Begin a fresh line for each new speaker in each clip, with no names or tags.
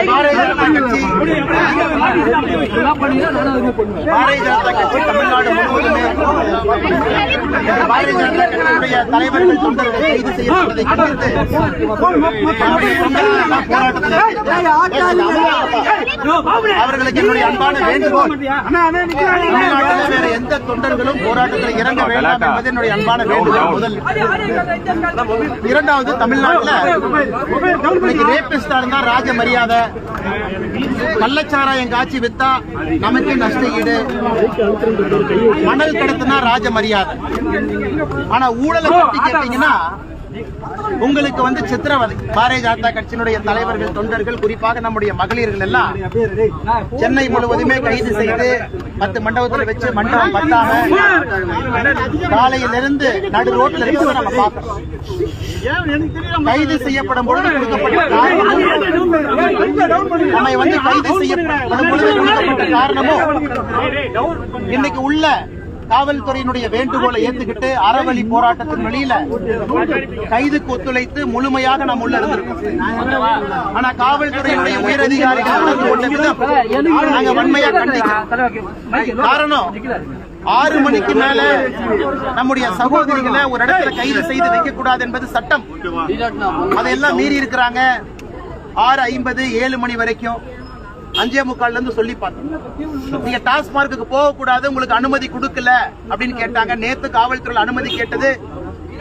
பாரதிய ஜனதா கட்சி பாரதிய ஜனதா கட்சி தமிழ்நாடு முழுவதுமே பாரதிய ஜனதா கட்சியினுடைய தலைவர்கள் தொண்டர்கள் கைது செய்யப்பட்டதை கண்டித்து அவர்களுக்கு என்னுடைய அன்பான வேண்டுகோள் தமிழ்நாட்டில் வேற எந்த தொண்டர்களும் போராட்டத்தில் இறங்க வேண்டாம் என்பது என்னுடைய அன்பான வேண்டுகோள் முதல் இரண்டாவது தமிழ்நாட்டில் ரேபிஸ்டா இருந்தா ராஜ மரியாதை கள்ளச்சாராயம் சாட்சி வித்தா நமக்கு நஷ்ட ஈடு மணல் கடத்துனா ராஜ மரியாதை. ஆனா ஊழலை பத்தி கேட்டீங்கன்னா உங்களுக்கு வந்து சித்திரவதை. பாரதிய ஜனதா கட்சியினுடைய தலைவர்கள் தொண்டர்கள் குறிப்பாக நம்முடைய மகளிர்கள் எல்லாம் சென்னை முழுவதுமே கைது செய்து பத்து மண்டபத்தில் வச்சு மண்டபம் பத்தாம காலையிலிருந்து நடு ரோட்ல இருந்து நம்ம பார்க்கிறோம். கைது செய்யப்படும் பொழுது கொடுக்கப்பட்ட நம்மை வந்து கைது செய்யப்படும் பொழுது கொடுக்கப்பட்ட காரணமும் இன்னைக்கு உள்ள காவல்துறையினுடைய வேண்டுகோளை ஏத்துக்கிட்டு அறவழி போராட்டத்தின் வெளியில கைதுக்கு ஒத்துழைத்து முழுமையாக நாம் உள்ள இருந்திருக்கோம் ஆனா காவல்துறையினுடைய உயரதிகாரிகள் நடந்து நாங்க வன்மையா கண்டிக்கிறோம். காரணம் ஆறு மணிக்கு மேல நம்முடைய சகோதரிகளை ஒரு இடத்துல கைது செய்து வைக்க கூடாது என்பது சட்டம். அதையெல்லாம் மீறி இருக்கிறாங்க. ஆறு ஐம்பது ஏழு மணி வரைக்கும் அஞ்சே முக்கால்ல இருந்து சொல்லி பார்த்தோம். நீங்க டாஸ்மார்க்கு போக கூடாது உங்களுக்கு அனுமதி கொடுக்கல அப்படின்னு கேட்டாங்க. நேத்து காவல்துறையில் அனுமதி கேட்டது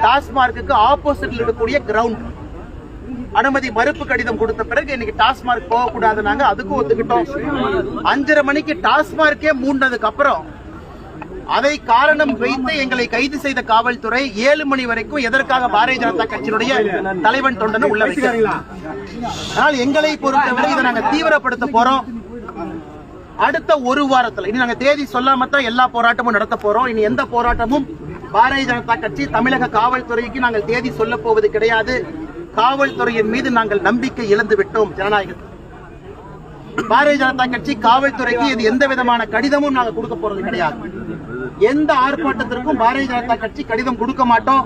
டாஸ்மார்க்கு ஆப்போசிட்ல இருக்கக்கூடிய கிரவுண்ட் அனுமதி மறுப்பு கடிதம் கொடுத்த பிறகு இன்னைக்கு டாஸ்மார்க் போக கூடாதுனாங்க அதுக்கும் ஒத்துக்கிட்டோம். அஞ்சரை மணிக்கு டாஸ்மார்க்கே மூண்டதுக்கு அப்புறம் அதை காரணம் வைத்து எங்களை கைது செய்த காவல்துறை ஏழு மணி வரைக்கும் எதற்காக பாரதிய ஜனதா கட்சியினுடைய தலைவன் தொண்டனை உள்ள ஆனால் எங்களை பொறுத்தவரை இதை நாங்க தீவிரப்படுத்த போறோம். அடுத்த ஒரு வாரத்துல இனி நாங்க தேதி சொல்லாம தான் எல்லா போராட்டமும் நடத்த போறோம். இனி எந்த போராட்டமும் பாரதிய ஜனதா கட்சி தமிழக காவல்துறைக்கு நாங்கள் தேதி சொல்ல போவது கிடையாது. காவல்துறையின் மீது நாங்கள் நம்பிக்கை இழந்து விட்டோம் ஜனநாயகத்தில் பாரதிய ஜனதா கட்சி காவல்துறைக்கு இது எந்த விதமான கடிதமும் நாங்க கொடுக்க போறது கிடையாது. எந்த ஆர்ப்பாட்டத்திற்கும் பாரதிய ஜனதா கட்சி கடிதம் கொடுக்க மாட்டோம்.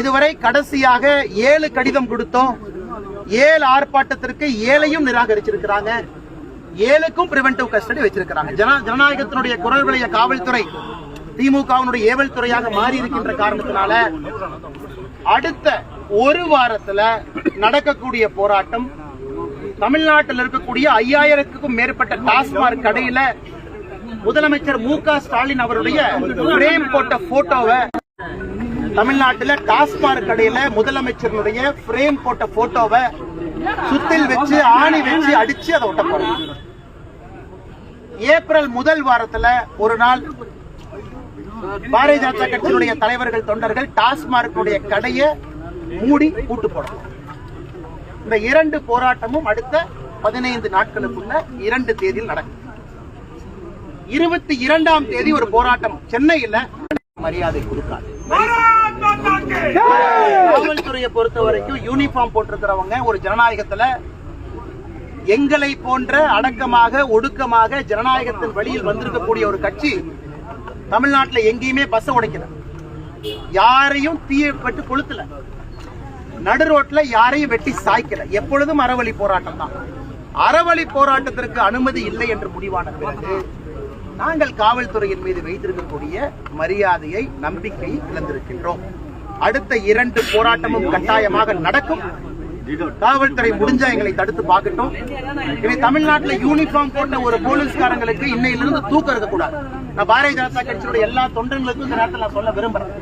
இதுவரை கடைசியாக ஏழு கடிதம் கொடுத்தோம். ஏழு ஆர்ப்பாட்டத்திற்கு ஏழையும் நிராகரிச்சிருக்கிறாங்க. ஏழுக்கும் பிரிவென்டிவ் கஸ்டடி வச்சிருக்கிறாங்க. ஜனநாயகத்தினுடைய குரல் விளைய காவல்துறை திமுகவினுடைய ஏவல் துறையாக மாறி இருக்கின்ற காரணத்தினால அடுத்த ஒரு வாரத்துல நடக்கக்கூடிய போராட்டம் தமிழ்நாட்டில் இருக்கக்கூடிய ஐயாயிரத்துக்கும் மேற்பட்ட டாஸ்மாக் கடையில முதலமைச்சர் மு க ஸ்டாலின் அவருடைய பிரேம் போட்ட போட்டோவை தமிழ்நாட்டில் டாஸ்மாக் கடையில முதலமைச்சருடைய பிரேம் போட்ட போட்டோவை சுத்தில் வச்சு ஆணி வச்சு அடிச்சு அதை ஒட்ட போறோம் ஏப்ரல் முதல் வாரத்துல ஒரு நாள் பாரதிய ஜனதா கட்சியினுடைய தலைவர்கள் தொண்டர்கள் டாஸ்மார்க்குடைய கடையை மூடி கூட்டு போடணும் இந்த இரண்டு போராட்டமும் அடுத்த பதினைந்து நாட்களுக்குள்ள இரண்டு தேதியில் நடக்கும். இருபத்தி இரண்டாம் தேதி ஒரு போராட்டம். சென்னையில மரியாதை கொடுக்காது. காவல்துறையை பொறுத்த வரைக்கும் யூனிஃபார்ம் போட்டிருக்கிறவங்க ஒரு ஜனநாயகத்துல எங்களை போன்ற அடக்கமாக ஒடுக்கமாக ஜனநாயகத்தின் வழியில் வந்திருக்கக்கூடிய ஒரு கட்சி தமிழ்நாட்டுல எங்கேயுமே பஸ் உடைக்கல. யாரையும் தீயப்பட்டு கொளுத்தல. நடு ரோட்ல யாரையும் வெட்டி சாய்க்கல. எப்பொழுதும் அறவழி போராட்டம் தான். அறவழி போராட்டத்திற்கு அனுமதி இல்லை என்று முடிவான பிறகு நாங்கள் காவல்துறையின் மீது வைத்திருக்கக்கூடிய மரியாதையை நம்பிக்கை இழந்திருக்கின்றோம். அடுத்த இரண்டு போராட்டமும் கட்டாயமாக நடக்கும். காவல்துறை முடிஞ்சா எங்களை தடுத்து பார்க்கட்டும். இனி தமிழ்நாட்டுல யூனிஃபார்ம் போட்ட ஒரு போலீஸ்காரங்களுக்கு இன்னையிலிருந்து தூக்கம் இருக்கக்கூடாது. நான் பாரதிய ஜனதா கட்சியோட எல்லா தொண்டர்களுக்கும் இந்த நேரத்தில் நான் சொல்ல விரும்புறேன்.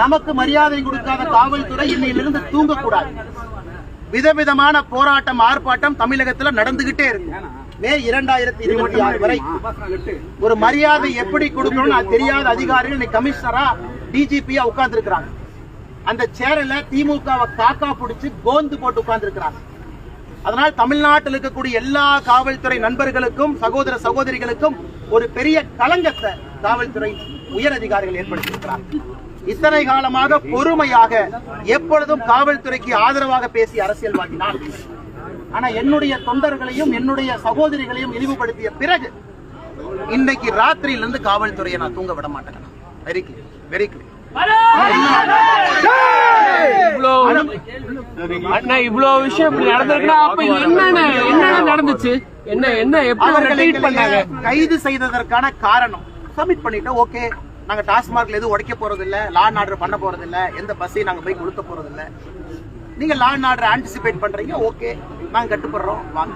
நமக்கு மரியாதை கொடுக்காத காவல்துறை இன்னையிலிருந்து தூங்கக்கூடாது. விதவிதமான போராட்டம் ஆர்ப்பாட்டம் தமிழகத்துல நடந்துகிட்டே இருக்கு. மே இரண்டாயிரத்தி இருபத்தி ஆறு வரை ஒரு மரியாதை எப்படி கொடுக்கணும்னு அது தெரியாத அதிகாரிகள் இன்னைக்கு கமிஷனரா டிஜிபியா உட்கார்ந்து இருக்கிறாங்க அந்த சேரல திமுகவை காக்கா பிடிச்சு கோந்து போட்டு உட்கார்ந்து இருக்கிறாங்க அதனால் தமிழ்நாட்டில் இருக்கக்கூடிய எல்லா காவல்துறை நண்பர்களுக்கும் சகோதர சகோதரிகளுக்கும் ஒரு பெரிய களங்கத்தை காவல்துறை உயர் அதிகாரிகள் ஏற்படுத்தியிருக்கிறார்கள் இத்தனை காலமாக பொறுமையாக எப்பொழுதும் காவல்துறைக்கு ஆதரவாக பேசி அரசியல்வாதினார். ஆனா என்னுடைய தொண்டர்களையும் என்னுடைய சகோதரிகளையும் இழிவுபடுத்திய பிறகு இன்னைக்கு ராத்திரியிலிருந்து காவல்துறையை நான் தூங்க விட மாட்டேன். வெரி கிளியர் வெரி கிளியர்
இவ்வளோ அண்ணா இவ்வளோ விஷயம் இப்படி நடந்திருக்குன்னா அப்ப இது என்னென்ன என்னென்ன ஆச்சு என்ன என்ன எப்படி பண்ணாங்க?
கைது செய்ததற்கான காரணம். சப்மிட் பண்ணிட்டோம் ஓகே நாங்க டாஸ்மார்க்ல எதுவும் உடைக்க போறது இல்ல லா அண்ட் ஆர்டர் பண்ண போறது இல்ல எந்த பஸ்ஸையும் நாங்க போய் கொளுத்த போறது இல்ல நீங்க லா அண்ட் ஆர்டர் ஆன்டிசிபேட் பண்றீங்க ஓகே நாங்க கட்டுப்படுறோம். வாங்க.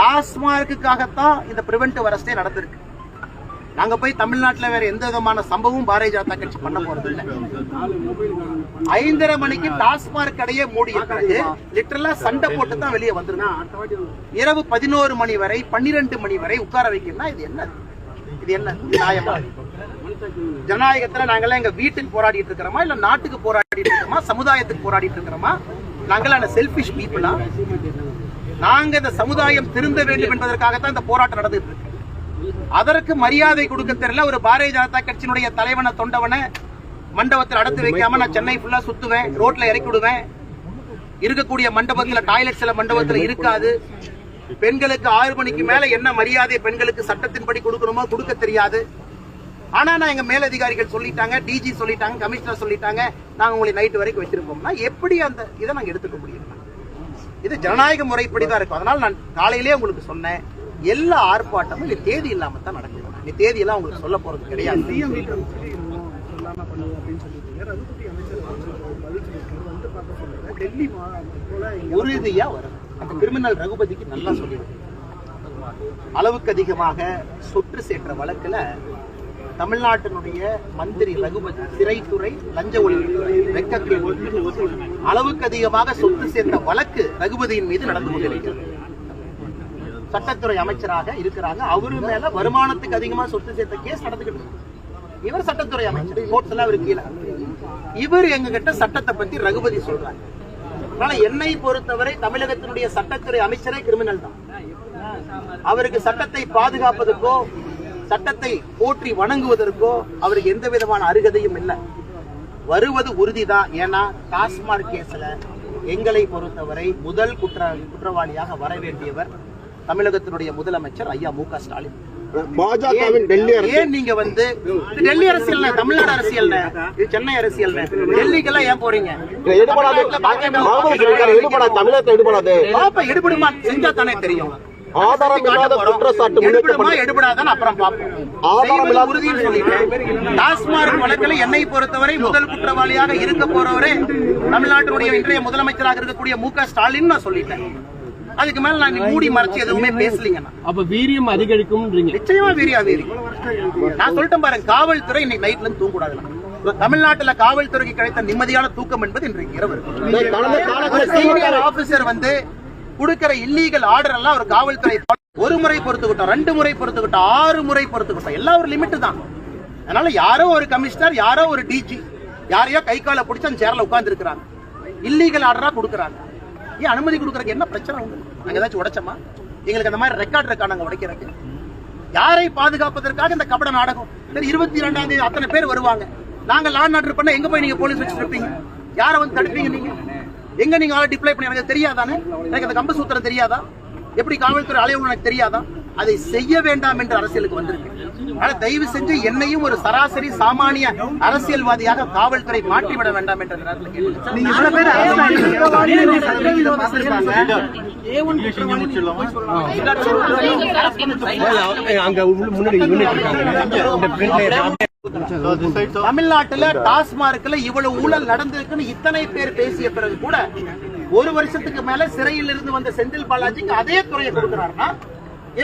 டாஸ்மார்க்குக்காகத்தான் இந்த பிரிவென்டிவ் அரஸ்டே நடந்திருக்கு. நாங்க போய் தமிழ்நாட்டுல வேற எந்த விதமான சம்பவம் பாரதிய ஜனதா கட்சி பண்ண போறது இல்லை. ஐந்தரை மணிக்கு டாஸ்மாக் கடையே மூடி இருக்கிறது லிட்டரலா சண்டை போட்டு தான் வெளியே வந்திருக்கோம் இரவு பதினோரு மணி வரை பன்னிரெண்டு மணி வரை உட்கார வைக்கணும்னா இது என்ன? இது என்ன? நியாயமா? ஜனநாயகத்துல நாங்கெல்லாம் எங்க வீட்டுக்கு போராடிட்டு இருக்கிறோமா? இல்ல நாட்டுக்கு போராடிட்டு இருக்கிறோமா? சமுதாயத்துக்கு போராடிட்டு இருக்கிறோமா? நாங்களாம் செல்பிஷ் பீப்புளா நாங்க இந்த சமுதாயம் திருந்த வேண்டும் என்பதற்காகத்தான் இந்த போராட்டம் நடந்துட்டு இருக்கு. அதற்கு மரியாதை கொடுக்க தெரியல. ஒரு பாரதிய ஜனதா கட்சியினுடைய தலைவனை தொண்டவனை மண்டபத்தில் அடத்து வைக்காம நான் சென்னை ஃபுல்லா சுத்துவேன் ரோட்ல இறக்கி விடுவேன். இருக்கக்கூடிய மண்டபத்துல டாய்லெட் சில மண்டபத்துல இருக்காது. பெண்களுக்கு ஆறு மணிக்கு மேல என்ன மரியாதை பெண்களுக்கு சட்டத்தின்படி கொடுக்கணுமோ கொடுக்க தெரியாது. ஆனா நான் எங்க மேலதிகாரிகள் சொல்லிட்டாங்க டிஜி சொல்லிட்டாங்க கமிஷனர் சொல்லிட்டாங்க நாங்க உங்களை நைட் வரைக்கும் வச்சிருப்போம்னா எப்படி அந்த இதை நாங்க எடுத்துக்க முடியும்? இது ஜனநாயக முறைப்படி தான் இருக்கும். அதனால நான் காலையிலேயே உங்களுக்கு சொன்னேன் எல்லா ஆர்ப்பாட்டமும் இது தேதி இல்லாம தான் நடக்கும் நீ தேதி எல்லாம் உங்களுக்கு சொல்ல போறது கிடையாது. உறுதியா வரும். அந்த கிரிமினல் ரகுபதிக்கு நல்லா சொல்லிடுது அளவுக்கு அதிகமாக சொத்து சேர்க்கிற வழக்குல தமிழ்நாட்டினுடைய மந்திரி ரகுபதி சிறைத்துறை லஞ்ச ஒழிப்புத்துறை வெக்கக்கேடு அளவுக்கு அதிகமாக சொத்து சேர்ந்த வழக்கு ரகுபதியின் மீது நடந்து கொண்டிருக்கிறது. சட்டத்துறை அமைச்சராக இருக்கிறாங்க. அவரு மேல வருமானத்துக்கு அதிகமா சொத்து சேர்த்த கேஸ் நடந்துகிட்டு இவர் சட்டத்துறை அமைச்சர். கோர்ட்ஸ்ல அவர் கீழே. இவர் எங்க கிட்ட சட்டத்தை பத்தி ரகுபதி சொல்றாரு. அதனால என்னை பொறுத்தவரை தமிழகத்தினுடைய சட்டத்துறை அமைச்சரே கிரிமினல் தான். அவருக்கு சட்டத்தை பாதுகாப்பதற்கோ சட்டத்தை போற்றி வணங்குவதற்கோ அவருக்கு எந்த விதமான அருகதையும் இல்லை. வருவது உறுதிதான் ஏன்னா டாஸ்மாக் கேஸ்ல எங்களை பொறுத்தவரை முதல் குற்ற குற்றவாளியாக வர வேண்டியவர் தமிழகத்தினுடைய முதலமைச்சர் ஐயா மு க ஸ்டாலின்.
பாஜகவின் டெல்லி
ஏன் நீங்க வந்து டெல்லி அரசியல் தமிழ்நாடு அரசியல் சென்னை அரசியல் டெல்லிக்கெல்லாம் ஏன் போறீங்க?
எடுபடாது. தமிழகத்தை எடுபடாது.
பாப்பா எடுபடுமா? செஞ்சா தானே தெரியும்.
ஆதாரம் இல்லாத குற்றச்சாட்டு
எடுபடுமா எடுபடாதான் அப்புறம் பார்ப்போம்.
ஆதாரம்
செய்வது
இல்லாத-
உறுதின்னு சொல்லிட்டேன் டாஸ்மார்க் வழக்கில் என்னை பொறுத்தவரை முதல் குற்றவாளியாக இருக்க போறவரே தமிழ்நாட்டினுடைய இன்றைய முதலமைச்சராக இருக்கக்கூடிய மு க ஸ்டாலின் நான் சொல்லிட்டேன். அதுக்கு மேல நான் மூடி மறைச்சு எதுவுமே பேசலீங்க
அப்ப வீரியம் அதிகரிக்கும்ன்றீங்க.
நிச்சயமா வீரியா வீரி. நான் சொல்லிட்டேன் பாருங்க காவல்துறை இன்னைக்கு நைட்ல இருந்து தூங்கக்கூடாது தமிழ்நாட்டுல காவல்துறைக்கு கிடைத்த நிம்மதியான தூக்கம் என்பது இன்றைக்கு இரவு. ஆபீசர் வந்து கொடுக்கிற இல்லீகல் ஆர்டர் எல்லாம் ஒரு காவல்துறை ஒரு முறை பொறுத்துக்கிட்டோம் ரெண்டு முறை பொறுத்துக்கிட்டோம் ஆறு முறை பொறுத்துக்கிட்டோம். எல்லாம் ஒரு லிமிட் தான். அதனால யாரோ ஒரு கமிஷனர் யாரோ ஒரு டிஜி யாரையோ கை காலை பிடிச்சி அந்த சேர்ல உட்கார்ந்துருக்கிறாங்க. இல்லீகல் ஆர்டரா கொடுக்குறாங்க. ஏன் அனுமதி கொடுக்கறதுக்கு என்ன பிரச்சனை உண்டு? நாங்க ஏதாச்சும் உடைச்சோமா? எங்களுக்கு அந்த மாதிரி ரெக்கார்ட் இருக்கா நாங்க உடைக்கிறதுக்கு? யாரை பாதுகாப்பதற்காக இந்த கபட நாடகம்? சரி இருபத்தி ரெண்டாம் தேதி அத்தனை பேர் வருவாங்க. நாங்க லான் ஆர்டர் பண்ண எங்க போய் நீங்க போலீஸ் வச்சுருப்பீங்க யாரை வந்து தடுப்பீங்க நீங்க? எங்க நீங்க ஆளை டிப்ளை பண்ணி எனக்கு தெரியாதானே? எனக்கு அந்த கம்ப சூத்திரம் தெரியாதா? எப்படி காவல்துறை அலைவலம் எனக்கு தெரியாதா? அதை செய்ய வேண்டாம் என்று அரசியலுக்கு வந்திருக்கு. ஆனா தயவு செஞ்சு என்னையும் ஒரு சராசரி சாமானிய அரசியல்வாதியாக காவல்துறை மாற்றிவிட வேண்டாம் என்ற
அங்க முன்னாடி
தமிழ்நாட்டுல டாஸ்மார்க்ல இவ்வளவு ஊழல் நடந்திருக்குன்னு இத்தனை பேர் பேசிய பிறகு கூட ஒரு வருஷத்துக்கு மேல சிறையில் இருந்து வந்த செந்தில் பாலாஜிக்கு அதே துறையை கொடுக்கிறாருன்னா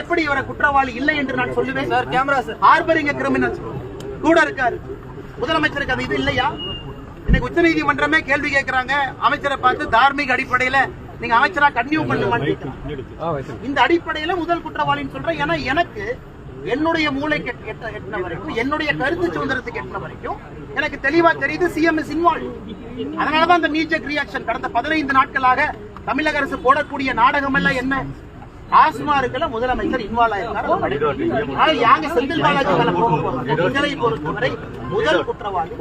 எப்படி இவரை குற்றவாளி இல்லை என்று நான் சொல்லுவேன்? Sir camera sir. Harbouring criminal கூட இருக்காரு. முதலமைச்சருக்கு அது இது இல்லையா? இன்னைக்கு உச்ச நீதிமன்றமே கேள்வி கேட்கிறாங்க. அமைச்சரை பார்த்து தார்மீக அடிப்படையில நீங்க அமைச்சரா கன்னியூ பண்ணுமான்னு கேட்கிறாங்க இந்த அடிப்படையில முதல் குற்றவாளின்னு சொல்றேன். ஏன்னா எனக்கு என்னுடைய மூளைக்கு எட்ட- எட்ட- எட்டின வரைக்கும் என்னுடைய கருத்து சுதந்திரத்துக்கு எட்டின வரைக்கும் எனக்கு தெளிவா தெரியுது சிஎம் இஸ் இன்வால்வ் அதனாலதான் அந்த நீச்சக் ரியாக்ஷன் கடந்த பதினைந்து நாட்களாக தமிழக அரசு போடக்கூடிய நாடகம் எல்லாம் என்ன? டாஸ்மார்க்ல முதலமைச்சர் இன்வால்வ் ஆயிருக்காரு. ஆனா யாங்க செந்தில் பாலாஜி மேல போக போறோம். இதனை பொறுத்தவரை முதல் குற்றவாளி.